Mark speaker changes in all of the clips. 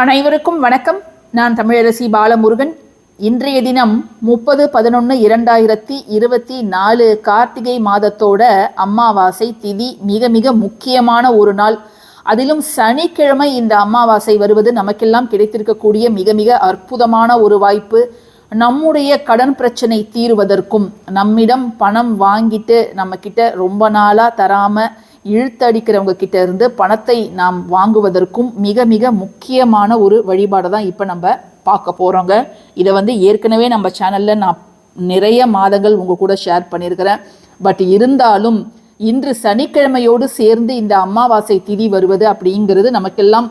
Speaker 1: அனைவருக்கும் வணக்கம். நான் தமிழரசி பாலமுருகன். இன்றைய தினம் முப்பது பதினொன்று இரண்டாயிரத்தி இருபத்தி நாலு கார்த்திகை மாதத்தோட அம்மாவாசை திதி மிக மிக முக்கியமான ஒரு நாள். அதிலும் சனிக்கிழமை இந்த அம்மாவாசை வருவது நமக்கெல்லாம் கிடைத்திருக்கக்கூடிய மிக மிக அற்புதமான ஒரு வாய்ப்பு. நம்முடைய கடன் பிரச்சனை தீருவதற்கும் நம்மிடம் பணம் வாங்கிட்டு நம்ம கிட்ட ரொம்ப நாளாக தராமல் இழுத்தடிக்கிறவங்க கிட்ட இருந்து பணத்தை நாம் வாங்குவதற்கும் மிக மிக முக்கியமான ஒரு வழிபாடை தான் இப்போ நம்ம பார்க்க போகிறோங்க இதை வந்து ஏற்கனவே நம்ம சேனலில் நான் நிறைய மாதங்கள் உங்கள் கூட ஷேர் பண்ணியிருக்கிறேன். பட் இருந்தாலும் இன்று சனிக்கிழமையோடு சேர்ந்து இந்த அமாவாசை திதி வருவது அப்படிங்கிறது நமக்கெல்லாம்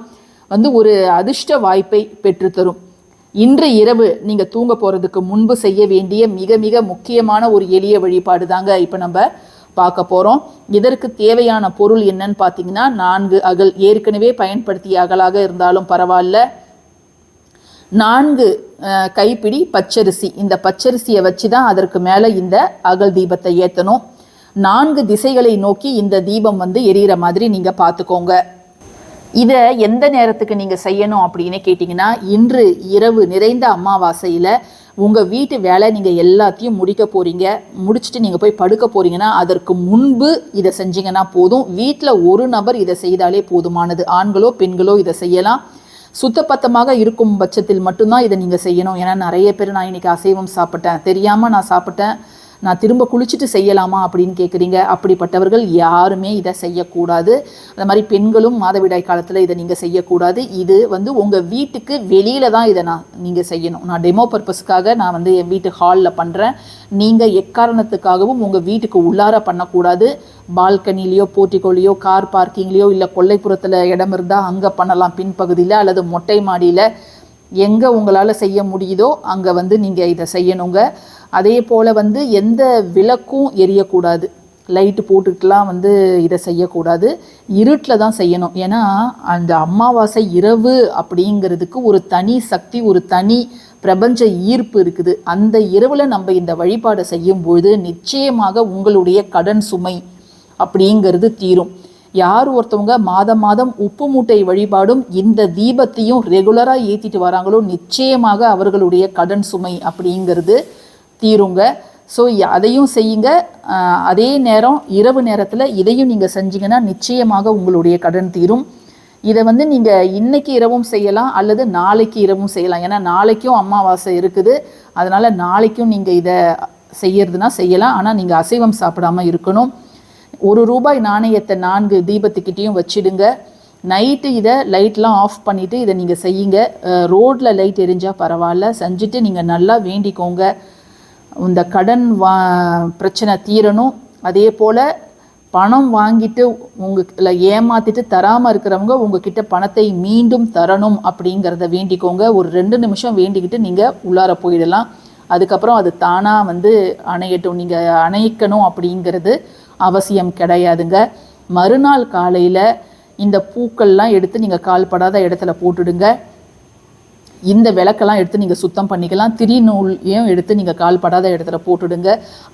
Speaker 1: வந்து ஒரு அதிர்ஷ்ட வாய்ப்பை பெற்றுத்தரும். இன்று இரவு நீங்கள் தூங்க போகிறதுக்கு முன்பு செய்ய வேண்டிய மிக மிக முக்கியமான ஒரு எளிய வழிபாடு தாங்க இப்போ நம்ம பார்க்க போகிறோம் இதற்கு தேவையான பொருள் என்னன்னு பார்த்தீங்கன்னா நான்கு அகல். ஏற்கனவே பயன்படுத்திய அகலாக இருந்தாலும் பரவாயில்ல. நான்கு கைப்பிடி பச்சரிசி. இந்த பச்சரிசியை வச்சு தான் அதற்கு மேலே இந்த அகல் தீபத்தை ஏற்றணும் நான்கு திசைகளை நோக்கி இந்த தீபம் வந்து எரியிற மாதிரி நீங்கள் பார்த்துக்கோங்க. இதை எந்த நேரத்துக்கு நீங்கள் செய்யணும் அப்படின்னு கேட்டிங்கன்னா இன்று இரவு நிறைந்த அமாவாசையில் உங்கள் வீட்டு வேலை நீங்கள் எல்லாத்தையும் முடிக்க போகிறீங்க முடிச்சுட்டு நீங்கள் போய் படுக்க போகிறீங்கன்னா அதற்கு முன்பு இதை செஞ்சீங்கன்னா போதும். வீட்டில் ஒரு நபர் இதை செய்தாலே போதுமானது. ஆண்களோ பெண்களோ இதை செய்யலாம். சுத்தபத்தமாக இருக்கும் பட்சத்தில் மட்டும்தான் இதை நீங்கள் செய்யணும். ஏன்னா நிறைய பேர் நான் இன்னைக்கு அசைவம் சாப்பிட்டேன். தெரியாமல் நான் சாப்பிட்டேன். நான் திரும்ப குளிச்சுட்டு செய்யலாமா அப்படின்னு கேட்குறீங்க அப்படிப்பட்டவர்கள் யாருமே இதை செய்யக்கூடாது. அந்த மாதிரி பெண்களும் மாதவிடாய் காலத்தில் இதை நீங்கள் செய்யக்கூடாது. இது வந்து உங்கள் வீட்டுக்கு வெளியில் தான் இதை நான் நீங்கள் செய்யணும். நான் டெமோ பர்பஸ்க்காக நான் வந்து என் வீட்டு ஹாலில் பண்ணுறேன் நீங்கள் எக்காரணத்துக்காகவும் உங்கள் வீட்டுக்கு உள்ளார பண்ணக்கூடாது. பால்கனிலேயோ போர்ட்டிகோலையோ கார் பார்க்கிங்லேயோ இல்லை கொல்லைப்புறத்தில் இடம் இருந்தால் அங்கே பண்ணலாம். பின்பகுதியில் அல்லது மொட்டை மாடியில் எங்கே உங்களால் செய்ய முடியுதோ அங்கே வந்து நீங்கள் இதை செய்யணுங்க. அதே போல் வந்து எந்த விளக்கும் எரியக்கூடாது. லைட்டு போட்டுக்கிட்டுலாம் வந்து இதை செய்யக்கூடாது. இருட்டில் தான் செய்யணும். ஏன்னா அந்த அமாவாசை இரவு அப்படிங்கிறதுக்கு ஒரு தனி சக்தி ஒரு தனி பிரபஞ்ச ஈர்ப்பு இருக்குது. அந்த இரவில் நம்ம இந்த வழிபாடை செய்யும்பொழுது நிச்சயமாக உங்களுடைய கடன் சுமை அப்படிங்கிறது தீரும். யார் ஒருத்தவங்க மாதம் மாதம் உப்பு மூட்டை வழிபாடும் இந்த தீபத்தையும் ரெகுலராக ஏற்றிட்டு வராங்களோ நிச்சயமாக அவர்களுடைய கடன் சுமை அப்படிங்கிறது தீருங்க. ஸோ அதையும் செய்யுங்க. அதே நேரம் இரவு நேரத்தில் இதையும் நீங்கள் செஞ்சீங்கன்னா நிச்சயமாக உங்களுடைய கடன் தீரும். இதை வந்து நீங்கள் இன்னைக்கு இரவும் செய்யலாம் அல்லது நாளைக்கு இரவும் செய்யலாம். ஏன்னா நாளைக்கும் அமாவாசை இருக்குது. அதனால் நாளைக்கும் நீங்கள் இதை செய்யறதுனா செய்யலாம். ஆனால் நீங்கள் அசைவம் சாப்பிடாம இருக்கணும். ஒரு ரூபாய் நாணயத்தை நான்கு தீபத்துக்கிட்டேயும் வச்சிடுங்க. நைட்டு இதை லைட்லாம் ஆஃப் பண்ணிவிட்டு இதை நீங்கள் செய்யுங்க. ரோட்டில் லைட் எரிஞ்சால் பரவாயில்ல. செஞ்சுட்டு நீங்கள் நல்லா வேண்டிக்கோங்க. இந்த கடன் வா பிரச்சனை தீரணும். அதே போல் பணம் வாங்கிட்டு உங்களை ஏமாத்திட்டு தராமல் இருக்கிறவங்க உங்ககிட்ட பணத்தை மீண்டும் தரணும் அப்படிங்கிறத வேண்டிக்கோங்க. ஒரு ரெண்டு நிமிஷம் வேண்டிக்கிட்டு நீங்கள் உள்ளார போயிடலாம். அதுக்கப்புறம் அது தானாக வந்து அணையட்டும். நீங்கள் அணைக்கணும் அப்படிங்கிறது அவசியம் கிடையாதுங்க. மறுநாள் காலையில் இந்த பூக்கள்லாம் எடுத்து நீங்கள் கால்படாத இடத்துல போட்டுடுங்க. இந்த விளக்கெல்லாம் எடுத்து நீங்கள் சுத்தம் பண்ணிக்கலாம். திரிநூலையும் எடுத்து நீங்கள் கால்படாத இடத்துல போட்டுடுங்க.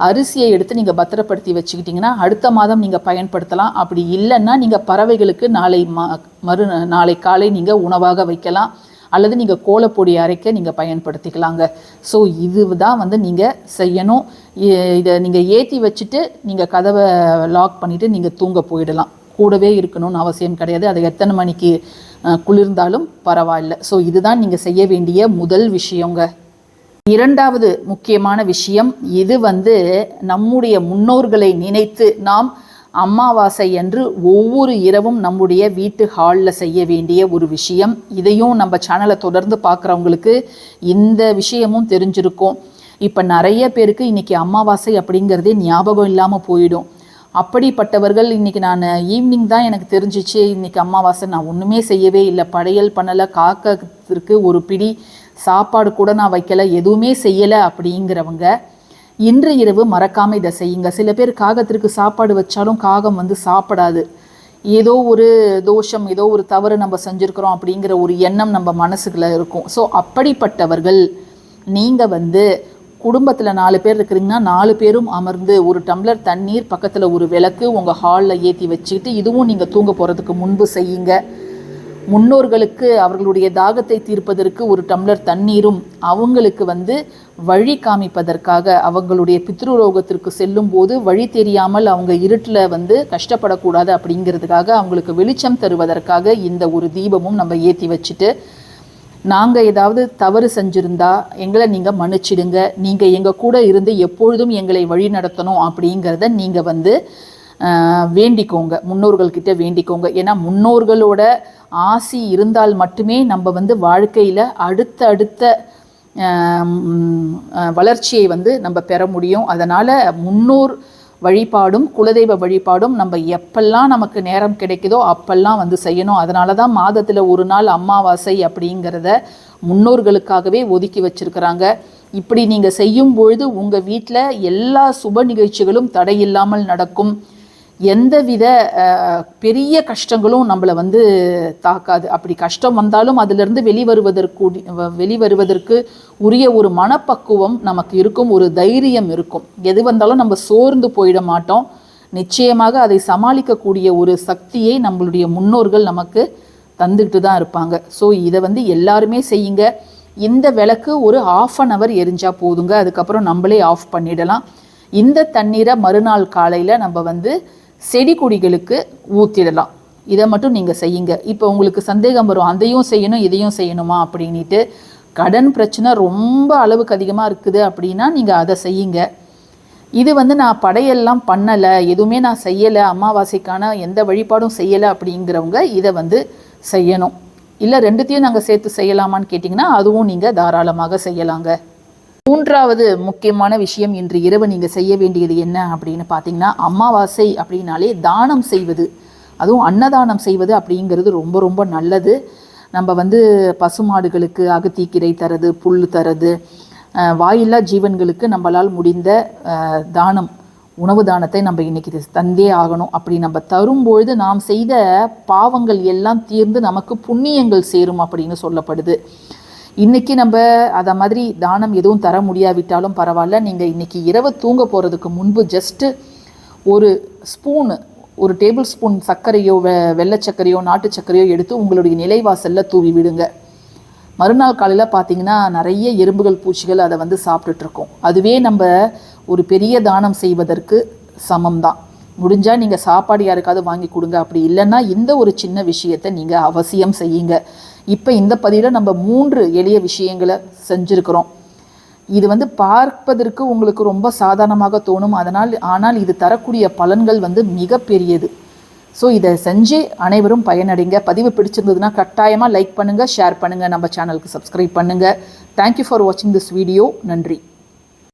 Speaker 1: அரிசியை எடுத்து நீங்கள் பத்திரப்படுத்தி வச்சுக்கிட்டிங்கன்னா அடுத்த மாதம் நீங்கள் பயன்படுத்தலாம். அப்படி இல்லைன்னா நீங்கள் பறவைகளுக்கு நாளை மா மறு நாளை காலை நீங்கள் உணவாக வைக்கலாம். அல்லது நீங்கள் கோலப்பொடி அரைக்க நீங்கள் பயன்படுத்திக்கலாங்க. ஸோ இது தான் வந்து நீங்கள் செய்யணும். இதை நீங்கள் ஏற்றி வச்சுட்டு நீங்கள் கதவை லாக் பண்ணிவிட்டு நீங்கள் தூங்க போயிடலாம். கூடவே இருக்கணும்னு அவசியம் கிடையாது. அது எத்தனை மணிக்கு குளிர்ந்தாலும் பரவாயில்ல. ஸோ இதுதான் நீங்கள் செய்ய வேண்டிய முதல் விஷயங்க. இரண்டாவது முக்கியமான விஷயம் இது வந்து நம்முடைய முன்னோர்களை நினைத்து நாம் அமாவாசை என்று ஒவ்வொரு இரவும் நம்முடைய வீட்டு ஹாலில் செய்ய வேண்டிய ஒரு விஷயம். இதையும் நம்ம சேனலை தொடர்ந்து பார்க்குறவங்களுக்கு இந்த விஷயமும் தெரிஞ்சிருக்கும். இப்போ நிறைய பேருக்கு இன்றைக்கி அமாவாசை அப்படிங்கிறதே ஞாபகம் இல்லாமல் போயிடும். அப்படிப்பட்டவர்கள் இன்றைக்கி நான் ஈவினிங் தான் எனக்கு தெரிஞ்சிச்சு இன்றைக்கி அமாவாசை நான் ஒன்றுமே செய்யவே இல்லை. படையல் பண்ணலை காக்கத்திற்கு ஒரு பிடி சாப்பாடு கூட நான் வைக்கல எதுவுமே செய்யலை அப்படிங்கிறவங்க இன்று இரவு மறக்காம இதை செய்யுங்க. சில பேர் காகத்திற்கு சாப்பாடு வச்சாலும் காகம் வந்து சாப்பிடாது. ஏதோ ஒரு தோஷம் ஏதோ ஒரு தவறு நம்ம செஞ்சுருக்கிறோம் அப்படிங்கிற ஒரு எண்ணம் நம்ம மனசுக்குள்ள இருக்கும். ஸோ அப்படிப்பட்டவர்கள் நீங்கள் வந்து குடும்பத்தில் நாலு பேர் இருக்கிறீங்கன்னா நாலு பேரும் அமர்ந்து ஒரு டம்ளர் தண்ணீர் பக்கத்தில் ஒரு விளக்கு உங்கள் ஹாலில் ஏற்றி வச்சுக்கிட்டு இதுவும் நீங்கள் தூங்க போகிறதுக்கு முன்பு செய்யுங்க. முன்னோர்களுக்கு அவர்களுடைய தாகத்தை தீர்ப்பதற்கு ஒரு டம்ளர் தண்ணீரும் அவங்களுக்கு வந்து வழி காமிப்பதற்காக அவங்களுடைய பித்ருலோகத்திற்கு செல்லும் போது வழி தெரியாமல் அவங்க இருட்டில் வந்து கஷ்டப்படக்கூடாது அப்படிங்கிறதுக்காக அவங்களுக்கு வெளிச்சம் தருவதற்காக இந்த ஒரு தீபமும் நம்ம ஏற்றி வச்சுட்டு நாங்கள் ஏதாவது தவறு செஞ்சுருந்தா எங்களை நீங்கள் மன்னிச்சிடுங்க நீங்கள் எங்கள் கூட இருந்து எப்பொழுதும் எங்களை வழி நடத்தணும் அப்படிங்கிறத நீங்கள் வந்து வேண்டிக்கோங்க முன்னோர்கள்கிட்ட வேண்டிக்கோங்க. ஏன்னா முன்னோர்களோட ஆசி இருந்தால் மட்டுமே நம்ம வந்து வாழ்க்கையில் அடுத்த அடுத்த வளர்ச்சியை வந்து நம்ம பெற முடியும். அதனால் முன்னோர் வழிபாடும் குலதெய்வ வழிபாடும் நம்ம எப்பெல்லாம் நமக்கு நேரம் கிடைக்குதோ அப்பெல்லாம் வந்து செய்யணும். அதனால தான் மாதத்தில் ஒரு நாள் அமாவாசை அப்படிங்கிறத முன்னோர்களுக்காகவே ஒதுக்கி வச்சிருக்கிறாங்க. இப்படி நீங்கள் செய்யும் பொழுது உங்கள் வீட்டில் எல்லா சுப நிகழ்ச்சிகளும் தடையில்லாமல் நடக்கும். எந்தவித பெரிய கஷ்டங்களும் நம்மளை வந்து தாக்காது. அப்படி கஷ்டம் வந்தாலும் அதிலிருந்து வெளிவருவதற்கு வெளிவருவதற்கு உரிய ஒரு மனப்பக்குவம் நமக்கு இருக்கும் ஒரு தைரியம் இருக்கும். எது வந்தாலும் நம்ம சோர்ந்து போயிட மாட்டோம். நிச்சயமாக அதை சமாளிக்கக்கூடிய ஒரு சக்தியை நம்மளுடைய முன்னோர்கள் நமக்கு தந்துக்கிட்டு தான் இருப்பாங்க. ஸோ இதை வந்து எல்லாருமே செய்யுங்க. இந்த விளக்கு ஒரு ஆஃப் அன் ஹவர் எரிஞ்சால் போதுங்க. அதுக்கப்புறம் நம்மளே ஆஃப் பண்ணிடலாம். இந்த தண்ணீரை மறுநாள் காலையில் நம்ம வந்து செடி கொடிகளுக்கு ஊற்றிடலாம் இதை மட்டும் நீங்கள் செய்யுங்க. இப்போ உங்களுக்கு சந்தேகம் வரும் அதையும் செய்யணும் இதையும் செய்யணுமா அப்படின்ட்டு கடன் பிரச்சனை ரொம்ப அளவுக்கு அதிகமாக இருக்குது அப்படின்னா நீங்கள் அதை செய்யுங்க. இது வந்து நான் படையெல்லாம் பண்ணலை எதுவுமே நான் செய்யலை அமாவாசைக்கான எந்த வழிபாடும் செய்யலை அப்படிங்கிறவங்க இதை வந்து செய்யணும். இல்லை ரெண்டுத்தையும் நாங்கள் சேர்த்து செய்யலாமான்னு கேட்டிங்கன்னா அதுவும் நீங்கள் தாராளமாக செய்யலாங்க. மூன்றாவது முக்கியமான விஷயம் இன்று இரவு நீங்கள் செய்ய வேண்டியது என்ன அப்படின்னு பார்த்தீங்கன்னா அமாவாசை அப்படின்னாலே தானம் செய்வது. அதுவும் அன்னதானம் செய்வது அப்படிங்கிறது ரொம்ப ரொம்ப நல்லது. நம்ம வந்து பசுமாடுகளுக்கு அகத்திக்கீரை தரது புல் தரது வாயில்லா ஜீவன்களுக்கு நம்மளால் முடிந்த தானம் உணவு தானத்தை நம்ம இன்னைக்கு தந்தே ஆகணும். அப்படி நம்ம தரும்பொழுது நாம் செய்த பாவங்கள் எல்லாம் தீர்ந்து நமக்கு புண்ணியங்கள் சேரும் அப்படின்னு சொல்லப்படுது. இன்னைக்கு நம்ம அதை மாதிரி தானம் எதுவும் தர முடியாவிட்டாலும் பரவாயில்ல. நீங்கள் இன்னைக்கு இரவு தூங்க போகிறதுக்கு முன்பு ஜஸ்ட்டு ஒரு ஸ்பூனு ஒரு டேபிள் ஸ்பூன் சர்க்கரையோ வெ வெள்ளை சர்க்கரையோ நாட்டு சர்க்கரையோ எடுத்து உங்களுடைய நிலைவாசலில் தூவி விடுங்க. மறுநாள் காலையில் பார்த்தீங்கன்னா நிறைய எறும்புகள் பூச்சிகள் அதை வந்து சாப்பிட்டுட்டு இருக்கோம். அதுவே நம்ம ஒரு பெரிய தானம் செய்வதற்கு சமம் தான் முடிஞ்சால் நீங்கள் சாப்பாடு யாருக்காவது வாங்கி கொடுங்க. அப்படி இல்லைன்னா இந்த ஒரு சின்ன விஷயத்தை நீங்கள் அவசியம் செய்யுங்க. இப்போ இந்த பதிவில் நம்ம மூன்று எளிய விஷயங்களை செஞ்சுருக்கிறோம். இது வந்து பார்ப்பதற்கு உங்களுக்கு ரொம்ப சாதாரணமாக தோணும். அதனால் ஆனால் இது தரக்கூடிய பலன்கள் வந்து மிகப்பெரியது. ஸோ இதை செஞ்சு அனைவரும் பயனடைங்க. பதிவு பிடிச்சிருந்ததுன்னா கட்டாயமாக லைக் பண்ணுங்கள் ஷேர் பண்ணுங்கள் நம்ம சேனலுக்கு சப்ஸ்கிரைப் பண்ணுங்கள் தேங்க்யூ ஃபார் வாட்சிங் திஸ் வீடியோ நன்றி.